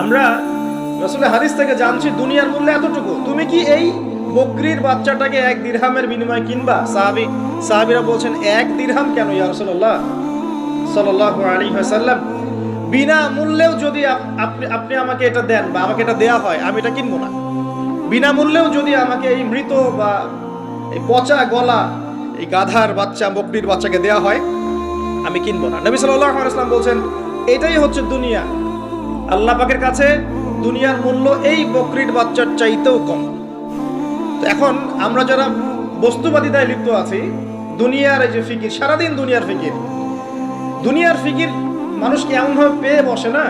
আমরা রসুলের হাদিস থেকে জানছি দুনিয়ার মূল্য এতটুকু। তুমি কি এই বকরির বাচ্চাটাকে এক দিরহামের বিনিময়ে কিনবা? সাহাবি, সাহাবিরা বলছেন, এক দিরহাম কেন ইয়া রসুল্লাহ সাল্লাহ আলী সাল্লাম বিনা মূল্যেও যদি আপনি আপনি আমাকে এটা দেন বা আমাকে এটা দেয়া হয়, আমি এটা কিনবো না। বিনামূল্যেও যদি আমাকে এই মৃত বা এই পচা গলা, এই গাধার বাচ্চা, বকরির বাচ্চাকে দেয়া হয়, আমি কিনবো না। নবী সাল্লাহ ইসলাম বলছেন, এটাই হচ্ছে দুনিয়া। আল্লাহ পাকের কাছে দুনিয়ার মূল্য এই বকরির বাচ্চার চাইতেও কম। এখন আমরা যারা বস্তুবাদিতায় লিপ্ত আছি, দুনিয়ার এই যে ফিকির, সারাদিন দুনিয়ার ফিকির দুনিয়ার ফিকির মানুষকে এমনভাবে পেয়ে বসে না?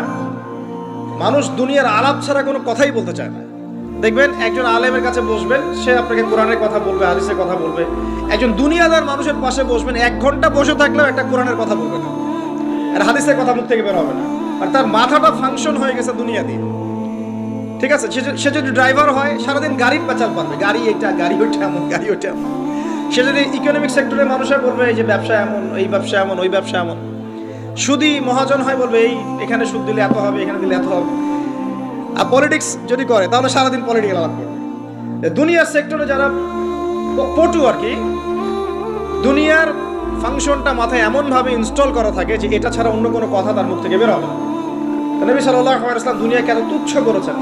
মানুষ দুনিয়ার আলাপ ছাড়া কোনো কথাই বলতে চায় না। দেখবেন, একজন আলেমের কাছে বসবেন, সে আপনাকে কোরআনের কথা বলবে, হাদিসের কথা বলবে। একজন দুনিয়াদার মানুষের পাশে বসবেন, এক ঘণ্টা বসে থাকলেও একটা কোরআনের কথা বলবে না। আর হাদিসের কথা মুখ থেকে বের হবে না। আর তার মাথাটা ফাংশন হয়ে গেছে দুনিয়া দিয়ে ঠিক আছে? সে যদি- ড্রাইভার হয়, সারাদিন গাড়ির পেঁচাল পারবে। গাড়ি এটা, গাড়ি ওইটা এমন, গাড়ি ওইটা এমন। সে যদি ইকোনমিক সেক্টরের মানুষের বলবে, এই যে ব্যবসা এমন, এই ব্যবসা এমন, ওই ব্যবসা এমন। সুদি মহাজন হয় বলবে, এই, এখানে সুদ দিলে এত হবে, এখানে দিলে এত হবে। আর পলিটিক্স যদি করে, তাহলে সারাদিন পলিটিক্যাল আলাপ করবে। দুনিয়ার সেক্টরে যারা পটু আর কি, দুনিয়ার ফাংশনটা মাথায় এমনভাবে ইনস্টল করা থাকে যে এটা ছাড়া অন্য কোনো কথা তার মুখ থেকে বেরোবে নবী সাল্লাহ ইসলাম দুনিয়াকে এত তুচ্ছ করেছেন।